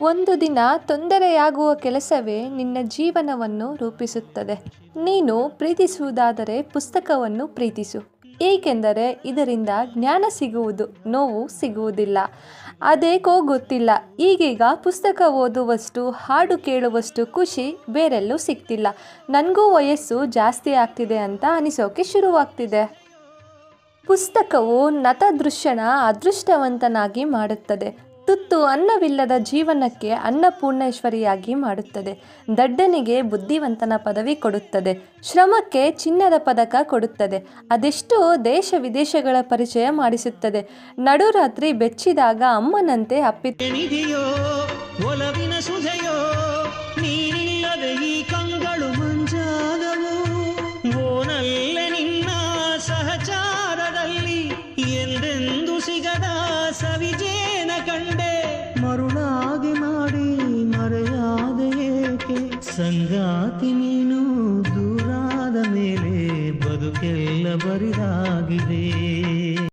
ಒಂದು ದಿನ ತೊಂದರೆಯಾಗುವ ಕೆಲಸವೇ ನಿನ್ನ ಜೀವನವನ್ನು ರೂಪಿಸುತ್ತದೆ. ನೀನು ಪ್ರೀತಿಸುವುದಾದರೆ ಪುಸ್ತಕವನ್ನು ಪ್ರೀತಿಸು. ಏಕೆಂದರೆ ಇದರಿಂದ ಜ್ಞಾನ ಸಿಗುವುದು, ನೋವು ಸಿಗುವುದಿಲ್ಲ. ಅದೇಕೋ ಗೊತ್ತಿಲ್ಲ. ಈಗೀಗ ಪುಸ್ತಕ ಓದುವಷ್ಟು, ಹಾಡು ಕೇಳುವಷ್ಟು ಖುಷಿ ಬೇರೆಲ್ಲೂ ಸಿಗ್ತಿಲ್ಲ. ನನಗೂ ವಯಸ್ಸು ಜಾಸ್ತಿ ಆಗ್ತಿದೆ ಅಂತ ಅನಿಸೋಕೆ ಶುರುವಾಗ್ತಿದೆ. ಪುಸ್ತಕವು ನತದೃಶ್ಯನ ಅದೃಷ್ಟವಂತನಾಗಿ ಮಾಡುತ್ತದೆ. ತುತ್ತು ಅನ್ನವಿಲ್ಲದ ಜೀವನಕ್ಕೆ ಅನ್ನಪೂರ್ಣೇಶ್ವರಿಯಾಗಿ ಮಾಡುತ್ತದೆ. ದಡ್ಡನಿಗೆ ಬುದ್ಧಿವಂತನ ಪದವಿ ಕೊಡುತ್ತದೆ. ಶ್ರಮಕ್ಕೆ ಚಿನ್ನದ ಪದಕ ಕೊಡುತ್ತದೆ. ಅದೆಷ್ಟು ದೇಶ ವಿದೇಶಗಳ ಪರಿಚಯ ಮಾಡಿಸುತ್ತದೆ. ನಡುರಾತ್ರಿ ಬೆಚ್ಚಿದಾಗ ಅಮ್ಮನಂತೆ ಅಪ್ಪಿ ನಿನ್ನ ಸಹಚಾರದಲ್ಲಿ ಎಂದೆಂದು ಸಿಗದ ಸವಿಜೇನ ಸಂಗಾತಿ ನೀನು ದೂರಾದ ಮೇಲೆ ಬದುಕೆಲ್ಲ ಬರಿದಾಗಿದೆ.